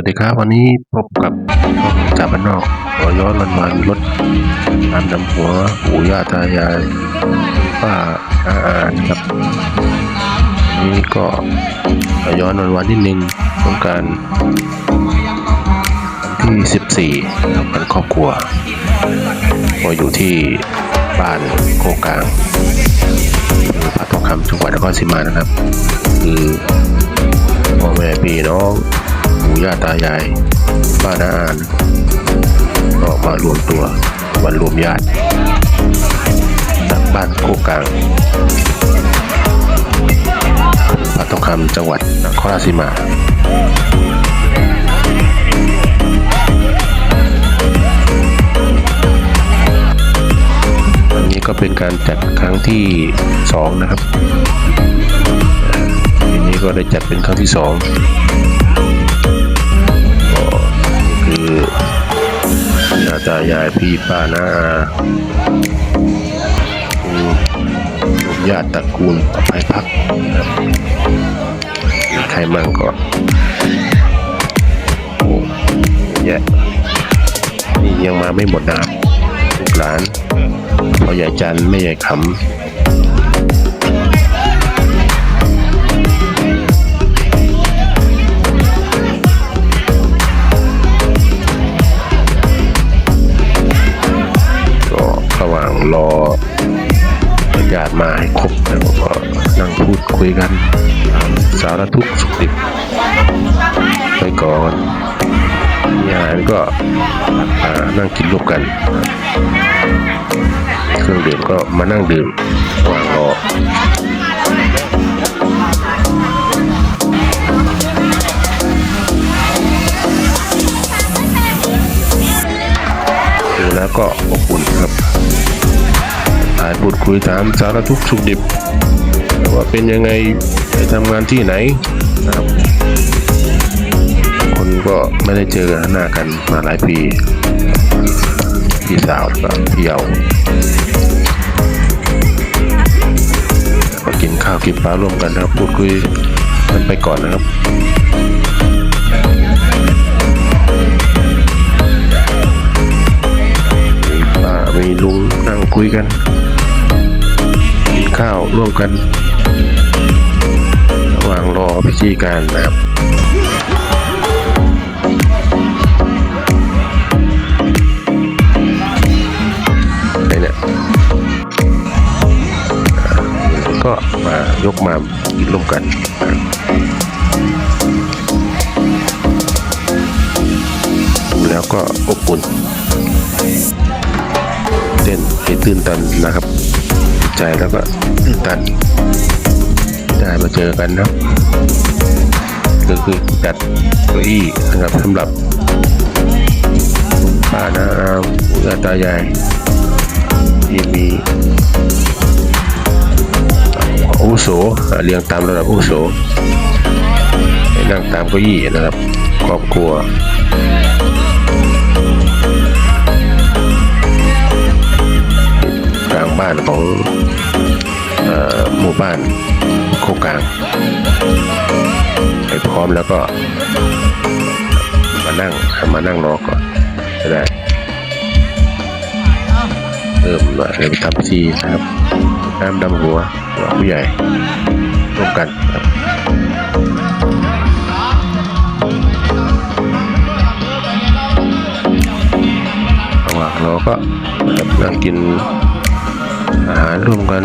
วัสดีครับ วันนี้พบกับช่องจ่าบ้านนอกขอย้อนวันวานรถตามนำหัวปู่ย่าตายายป้าอาอานะครับนี้ก็ขอย้อนวันวานนิดนึงของการที่ 14นะครับวันครอบครัวก็อยู่ที่บ้านโคกลางอำเภอพระทองคำจังหวัดนครศรีมานะครับ คือพ่อแม่พี่น้อง ปู่ย่าตายายป้าน้าอานก็มารวมตัววันรวมญาติจากบ้านโคกกลางพระทองคำจังหวัดนครราชสีมาวันนี้ก็เป็นการจัดครั้งที่สองนะครับทีนี้ก็ได้จัดเป็นครั้งที่สอง ตายายพี่ป้าน้าอาคือรวมญาติตระกูลประภัยพักนะครับมีใครมั่งก็โอ้เยอะแยะนี่ยังมาไม่หมดนะครับลูกหลานพ่อใหญ่จันทร์แม่ใหญ่ขำ ระหว่างรอญาติมาให้ครบแล้วก็นั่งพูดคุยกันถามสารทุกข์สุขดิบไปก่อนงานก็นั่งกินร่วมกัน เครื่องดื่มก็มานั่งดื่มวางรอดูแล้วก็อบอุ่นครับถ่าย พูดคุยถามสารทุกข์สุขดิบว่าเป็นยังไงไปทำงานที่ไหนนะครับ คนก็ไม่ได้เจอหน้ากันมาหลายปี พี่สาวแล้วก็พี่เยาก็กินข้าวกินปลาร่วมกันนะครับ พูดคุยกันไปก่อนนะครับมีป้ามีลุงนั่งคุยกัน ข้าวร่วมกัน ระหว่างรอพิธีการนะครับไอ้เนี่ยก็มายกมากินร่วมกันดูแล้วก็อบอุ่นเต้นให้ตื่นตันนะครับ ใจแล้วก็ตื่นตันได้มาเจอกันนะก็คือจัดเก้าอี้นะครับสำหรับป้าน้าอาปู่ย่าตายายที่มีอุโสเรียงตามระดับอุโสนั่งตามเก้าอี้นะครับครอบครัว ลางบ้านของหมู่บ้านโคกลางไปพร้อมแล้วก็ มานั่งมานั่งรอก่อนจะได้เริ่มมาเริ่มทำพิธีนะครับน้ำดำหัวหัวผู้ใหญ่ร่วมกันครับระหว่างเราก็นั่งกิน อาหารร่วมกัน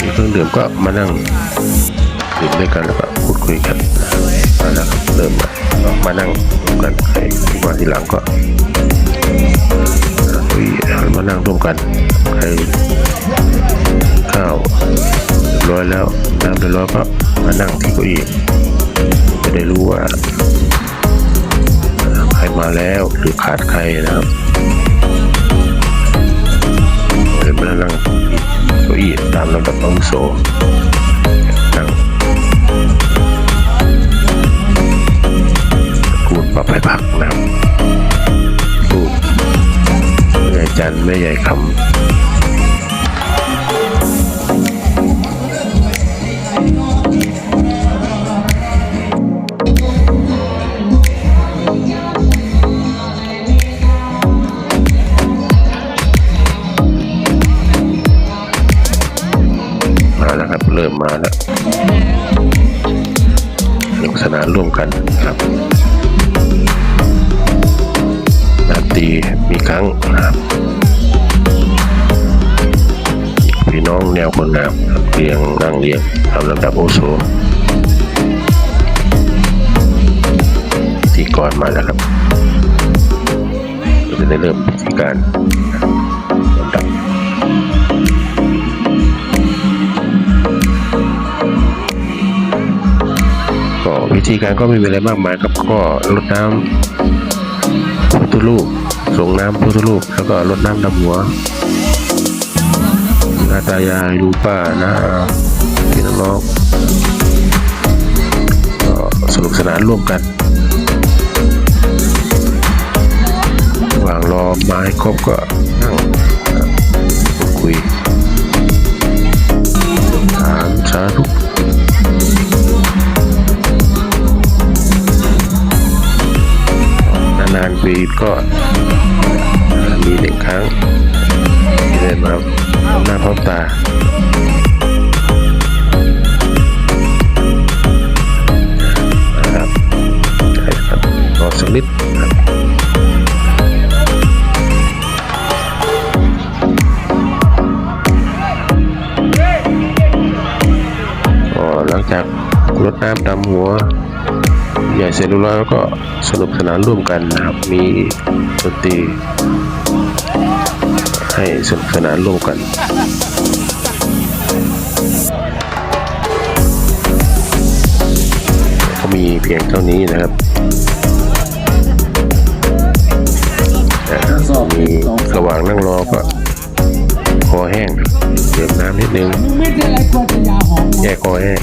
มีเครื่องดื่มก็มานั่งดื่มด้วยกันแล้วก็พูดคุยกันมาแล้วครับเริ่มมามานั่งร่วมกันใครที่มาทีหลังก็คุยมานั่งร่วมกันใครข้าวเรียบร้อยแล้วน้ำเรียบร้อยก็มานั่งที่เก้าอี้จะได้รู้ว่าใครมาแล้วหรือขาดใครนะครับ โสนะกูดปรับไปพักนะพูดอาจารย์แม่ใหญ่คำ มกันนะครับดนตรีมีครั้งนะครับพี่น้องแนวคนงามเรียงนั่งเรียงตามลำดับโอโซพิธีกรมาแล้วครับเราจะได้เริ่มพิธีการ ก็วิธีการก็ไม่มีอะไรมากมายครับก็รดน้ำพุทธรูปส่งน้ำพุทธรูปแล้วก็รดน้ำดำหัวนาตายายลุงป้านะพี่น้องก็สนุกสนานร่วมกันวางรอไม้ครบก็นั่งคุยถามสาธุ นานๆปีก็มีหนึ่งครั้งที่ได้มาพบหน้าพบตานะครับใช่ครับรอสักนิดครับหลังจากรดน้ำดำหัว ใหญ่เสร็จเรียบร้อยแล้วก็สนุกสนานร่วมกันนะครับ มีดนตรีให้สนุกสนานร่วมกันก็มีเพียงเท่านี้นะครับมีระหว่างนั่งรอก็คอแห้งดื่มน้ำนิดนึงไม่ใช่อะไรกลัวจะยาหอมแก้คอแห้ง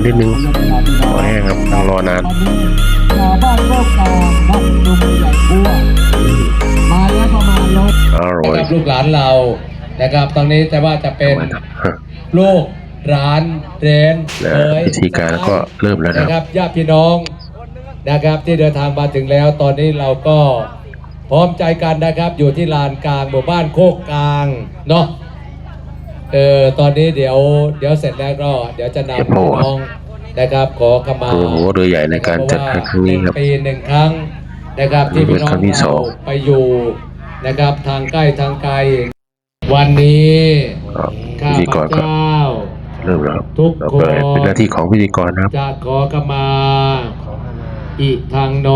ำนิดนึงขอคอแห้งครับนั่งรอนานตอนนี้ชาวบ้านโลกกลางนักดุมใหญ่บัวมาแล้วประมาณร้อยอร่อยนะครับลูกหลานเรานะครับ ตอนนี้แต่ว่าจะเป็นลูกหลานเรนและเอ๋ยพิธีการก็เริ่มแล้วนะนะคครับรับญาติพี่น้องนะครับที่เดินทางมาถึงแล้ว ตอนนี้เราก็พร้อมใจกันนะครับ อยู่ที่ลานกลางหมู่บ้านโคกกลางเนาะ เออตอนนี้เดี๋ยวเดี๋ยวเสร็จแล้วก็เดี๋ยวจะนำพี่น้องนะครับขอขมาโอ้โหเรือใหญ่ในการจัดงานครั้งนี้ครับเพาะว่าปีหนึ่งครั้งนะครับที่พี่น้องเป็นครั้งที่สองเราไปอยู่นะครับทางใกล้ทางไกล วันนี้ก็พิข้าธีพกรก็เจ้าเริ่มแล้วครับทุกเราคก็นเป็นหน้าที่ของพิธีกรนะครับจะขอขมาอิทังโน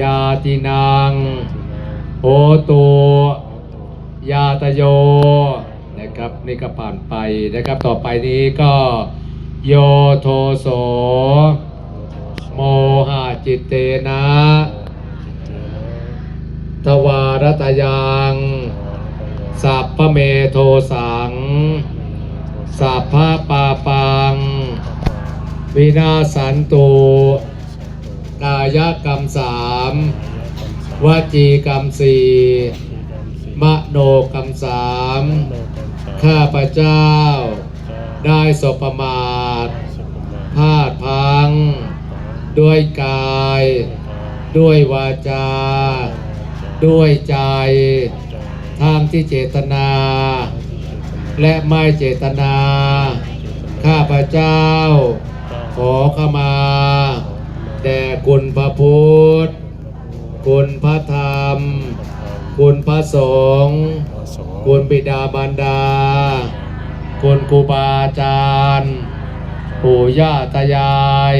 ยาตินังโหตุยาตโย นะครับนี่ก็ผ่านไปนะครับต่อไปนี้ก็โยโทโสโมหะจิตเตนะทวารตยังสัพพเมโทสังสัพพะปาปัง วินาสันตุกายกรรมสามวจีกรรมสี่มโนกรรมสาม ข้าพเจ้า ได้สบประมาทพลาดพลัง ด้วยกาย ด้วยวาจา ด้วยใจทางที่เจตนา และไม่เจตนา ข้าพเจ้า ขอขมา แด่คุณพระพุทธ คุณพระธรรม คุณพระสงฆ์คุณบิดาบารดา คุณครูบาอาจารย์ปู่ย่าตายาย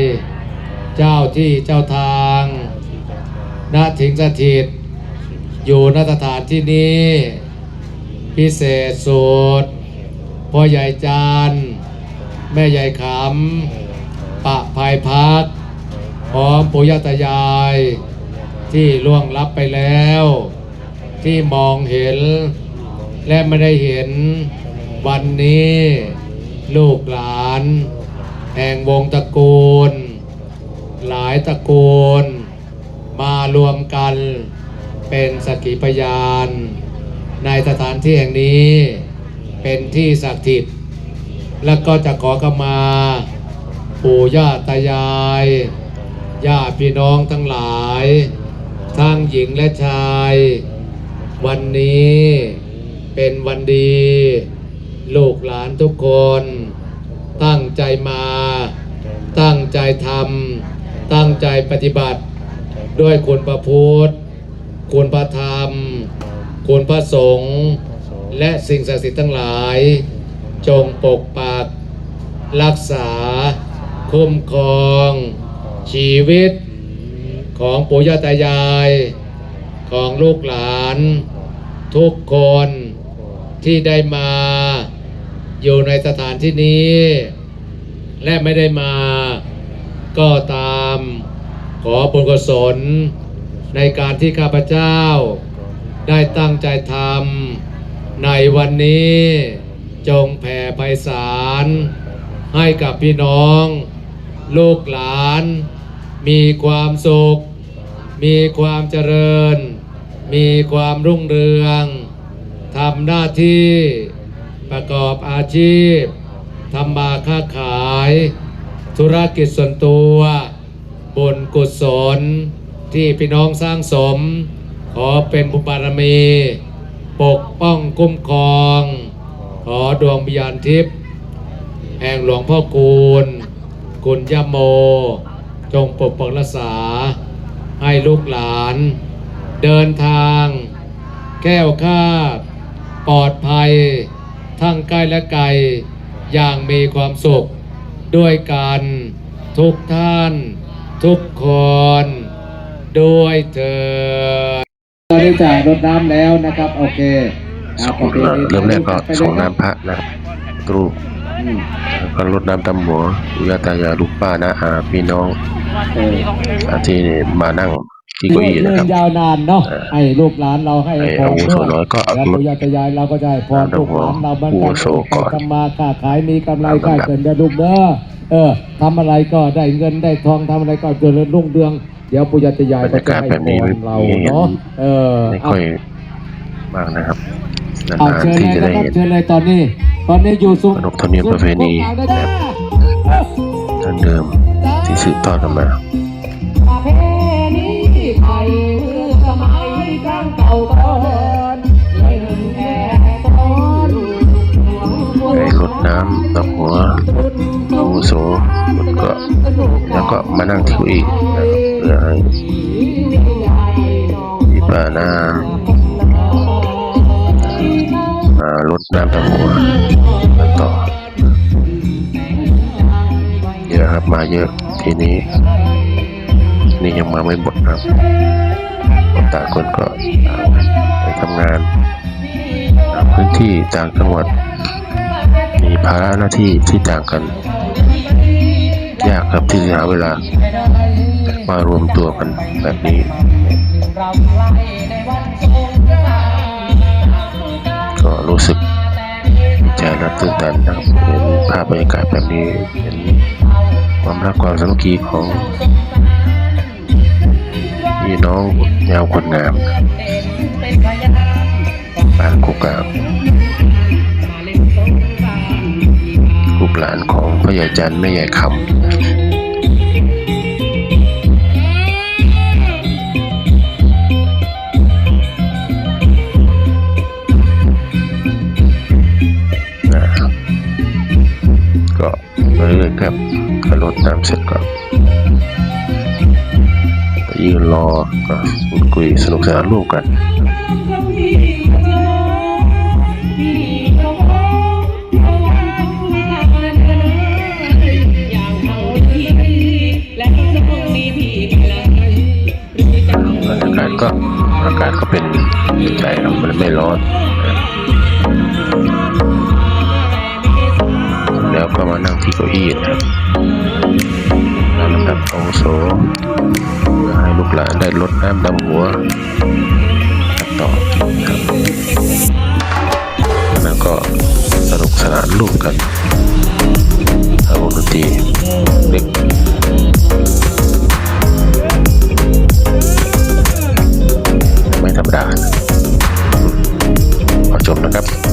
เจ้าที่เจ้าทางณถิงสถิต อยู่ณสถานที่นี้ พิเศษสุดพ่อใหญ่จานแม่ใหญ่ขำปะภายพักพร้อมปู่ย่าตายายที่ล่วงลับไปแล้ว ที่มองเห็น และไม่ได้เห็นวันนี้ ลูกหลาน แห่งวงตระกูล หลายตระกูล มารวมกันเป็นสกขีพยาน ในสถานที่แห่งนี้เป็นที่ศักดิ์สิทธิ์และก็จะขอกมา ปู่ย่าตายายญาติพี่น้องทั้งหลาย ทั้งหญิงและชาย วันนี้เป็นวันดี ลูกหลานทุกคน ตั้งใจมา ตั้งใจทำตั้งใจปฏิบัติ ด้วยคุณพระพุทธคุณพระธรรม คุณพระสงฆ์และสิ่งศักดิ์สิทธิ์ทั้งหลาย จงปกปักรักษา คุ้มครอง ชีวิต ของปู่ย่าตายาย ของลูกหลาน ทุกคนที่ได้มาอยู่ในสถานที่นี้ และไม่ได้มาก็ตามขอบุญกุศล ในการที่ข้าพเจ้า ได้ตั้งใจทำในวันนี้จงแผ่ไพศาลให้กับพี่น้อง ลูกหลาน มีความสุข มีความเจริญ มีความรุ่งเรืองทำหน้าที่ประกอบอาชีพทำมาค้าขาย ธุรกิจส่วนตัวบุญกุศลที่พี่น้องสร้างสม ขอเป็นบุญบารมี ปกป้องคุ้มครอง ขอดวงวิญญาณทิพย์แห่งหลวงพ่อคูณกุณยโม จงปกปักรักษาให้ลูกหลาน เดินทาง แก้วคลาดปลอดภัย ทั้งใกล้และไกล อย่างมีความสุข ด้วยกันทุกท่าน ทุกคน ด้วยเถิดตอนนี้จ่ายรถน้ำแล้วนะครับ โอเคสองเริ่มแรกก็สองน้ำพระนะครับตรูปอืมแล้วก็รดน้ำดำหัวปู่ย่าตายายลูกป้านะอาพี่น้องเอออาที่มานั่ง ที่เลื่เก้าอี้อนนะครับยาวนานเนาะเออให้ลูกหลานเราให้ให้พรอาวุโสด้วยน้อยก็เอาแล้วรถปู่ย่าตายายเราก็ได้พรเอาลูกหลานเราเหมือนอาวุกันโสก่อนทำมาค้าขายมีกำไรเอาได้ลำดับเกินได้ลูกเด้อเออทำอะไรก็ได้เงินได้ทองทำอะไรก็เจริญรุ่งเรือง เดี๋ยวปู่ย่าตายายบรรก็ยาจะกาศให้แบบนี้พรเราเนาะเออไม่เอาค่อยมากนะครับนาเอานเชิญๆที่เลยจะนะได้ครับเห็นเชิญเลยตอนนี้ ตอนนี้อยู่สุขนบธรรมเนียมประเพณีแบบดั้งเดิมที่สืบทอดกันมา ดน้ำหัวอาวุโสแล้วก็แล้วก็มานั่งที่เก้าอี้เพื่อให้พี่ป้าน้ามารดน้ำดำหัวแล้วต่อเยอะครับมาเยอะทีนี้ นี่ยังมาไม่หมดครับต่างคนก็ไปทำงานตามพื้นที่ต่างจังหวัด มีภาระหน้าที่ที่ต่างกัน ยากครับที่จะหาเวลามารวมตัวกันแบบนี้ ก็รู้สึกใจและตื่นตันนะครับเห็นภาพบรรยากาศแบบนี้เห็นความรักความสามัคคีของพี่น้องยาวคนงามบ้านกุกกามลูก หลานของพ่อใหญ่จันทร์แม่ใหญ่คำนะครับก็เรื่อยๆครับก็รดน้ำเสร็จก็ยืนรอก็พูดคุยสนุกสนานร่วมกัน ก็อากาศก็เป็นใจครับมันไม่ร้อน แล้วก็มานั่งที่เก้าอี้นะครับแล้วลำดับอาโสเพื่อให้ลูกหลานได้ลดน้ำดำหัวต่อครับแล้วก็สนุกสนานร่วมกันเอาวงดนตรีเล็ก ไม่ธรรมดาขอจบนะครับ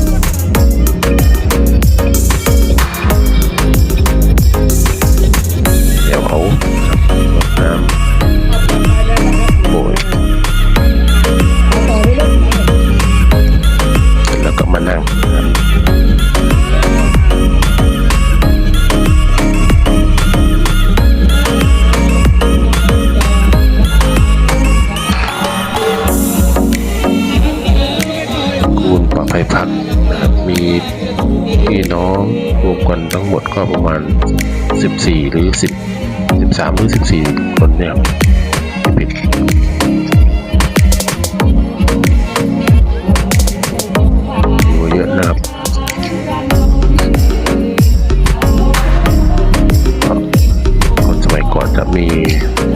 คนสมัยก่อนจะมี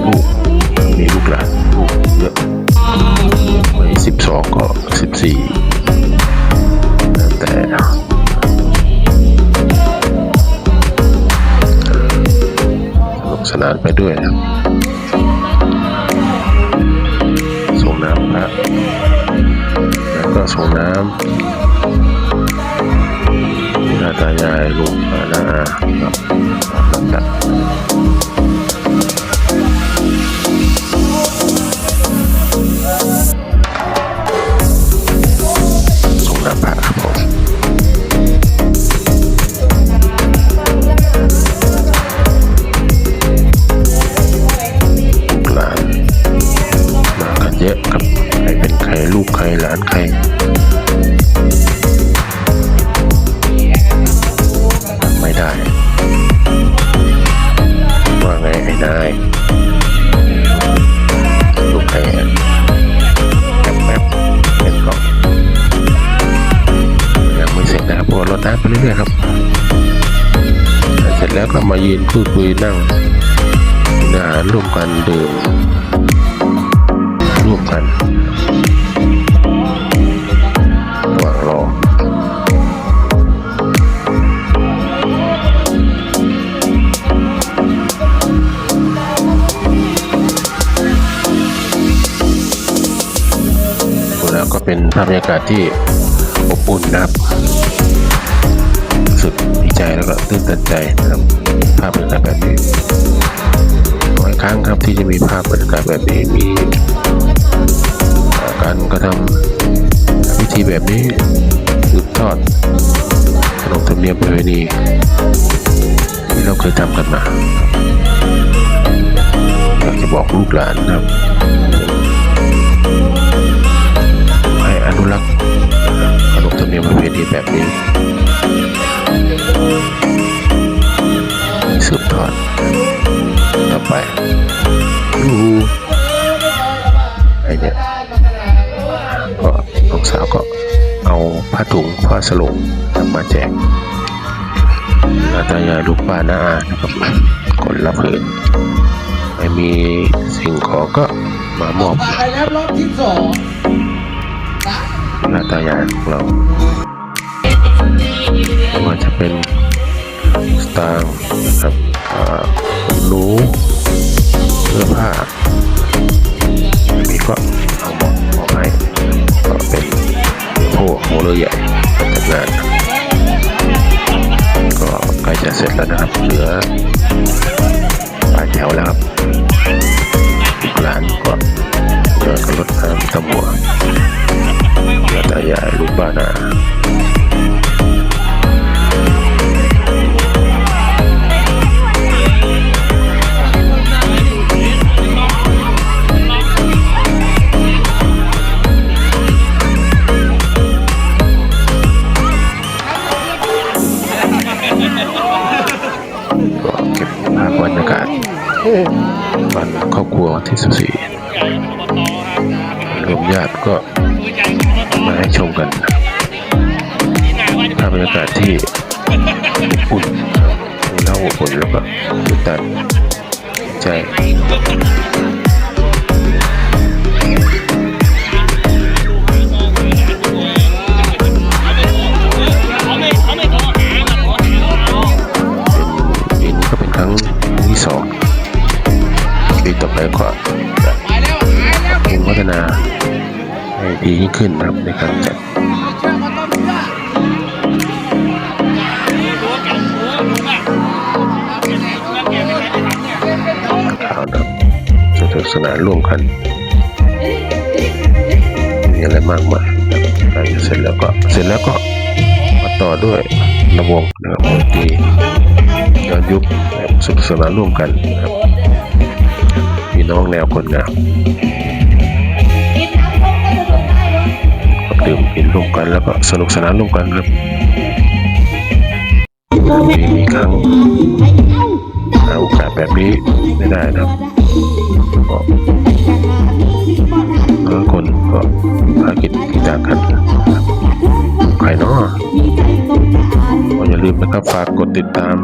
ลูกมีลูกหลานลูกเยอะไม่สิบสองก็สิบสี่แล้วแต่สนุกสนานไปด้วยนะครับส่งน้ำพระแล้วก็ส่งน้ำ หน้า พูดคุยนั่งกินอาหารร่วมกันดื่มร่วมกันระหว่างรอแล้วก็เป็นภาพบรรยากาศที่อบอุ่นนะครับสึกดีใจ แล้วก็ตื่นตันใจนะครับภาพบรรยากาศแบบนี้น้อยครั้งครับที่จะมีภาพบรรยากาศแบบนี้มีการกระทำพิธีแบบนี้สืบทอดขนบธรรมเนียมประเพณีที่เราเคยทำกันมาอยากจะบอกลูกหลานนะครับให้อนุรักษ์ขนบธรรมเนียมประเพณีแบบนี้ สืบทอดต่อไปดูไอเนี่ยก็น้องสาวก็เอาผ้าถุงผ้าสลงมาแจกนาตายายลูกป้าน้าอานะครับคนละผืนไม่มีสิ่งของก็มามอบไปแล้วรอบที่สองหน้าตายายของเราไม่ว่าจะเป็น ตางค์นะครับอ่าหนูเสื้อผ้าอันนี้ก็เอามอบมอบให้ก็เป็นโอ้โหเรือใหญ่จัดงานก็ใกล้จะเสร็จแล้วนะครับเหลือปลายแถวแล้วครับลูกหลานก็เหลือก็รถน้ำตะบัวและตายายลูกบ้านนา ขึ้นนะครับในการจัดข่าวนะสนุกสนานร่วมกันมีอะไรมากมายใกล้จะเสร็จแล้วก็เสร็จแล้วก็มาต่อด้วยระวงนะครับดนตรีย้อนยุคนะครับสนุกสนานร่วมกันนะครับพี่น้องแนวคนงาม ดื่มกินร่วมกันแล้วก็สนุกสนานร่วมกันครับปีมีครั้งหาโอกาสแบบนี้ไม่ได้นะครับก็บางคนก็ภารกิจกิจการกันใครเนาะก็อย่าลืมนะครับฝากกดติดตาม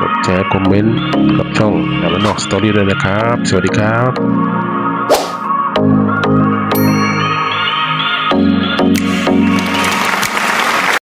กดแชร์คอมเมนต์กับช่องดาวน์นอกสตอรี่ด้วยนะครับ สวัสดีครับ